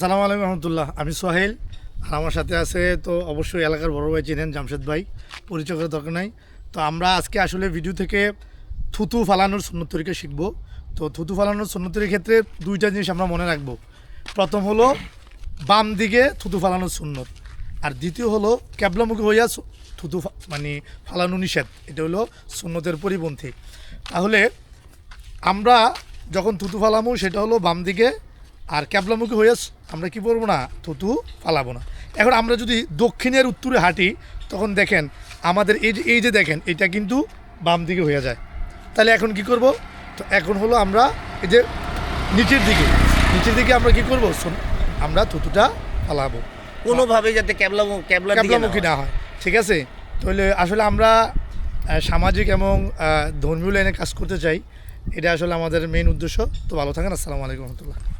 সালাম আলাইকুম রহমতুল্লাহ। আমি সোহেল, আর আমার সাথে আছে তো অবশ্যই এলাকার বড় ভাই চেনেন জামশেদ ভাই, পরিচয় করার দরকার নাই। তো আমরা আজকে আসলে ভিডিও থেকে থুতু ফালানোর সুন্নত তরিকা শিখব। তো থুতু ফালানোর সুন্নত তরিকার ক্ষেত্রে দুইটা জিনিস আমরা মনে রাখব। প্রথম হলো, বাম দিকে থুতু ফালানোর সুন্নত, আর দ্বিতীয় হলো, ক্যাবলামুখী হইয়া থুতু মানে ফালানো নিষেধ, এটা হলো সুন্নতের পরিপন্থী। তাহলে আমরা যখন থুতু ফালামো, সেটা হলো বাম দিকে আর ক্যাবলামুখী হয়ে আমরা কি করব না থুতু ফালাবো না। এখন আমরা যদি দক্ষিণের উত্তরে হাঁটি তখন দেখেন আমাদের এই যে এই যে দেখেন এটা কিন্তু বাম দিকে হয়ে যায়। তাহলে এখন কি করব? তো এখন হলো আমরা এই যে নিচের দিকে। নিচের দিকে আমরা কি করব? শোন- আমরা থুতুটা ফালাবো কোনোভাবে যাতে ক্যাবলা ক্যাবলা ক্যাবলামুখী না হয়। ঠিক আছে? তাহলে আসলে আমরা সামাজিক এবং ধর্মীয় লাইনে কাজ করতে চাই। এটা আসলে আমাদের মেইন উদ্দেশ্য। তো ভালো থাকেন আসসালামু আলাইকুম রহমতুল্লাহ।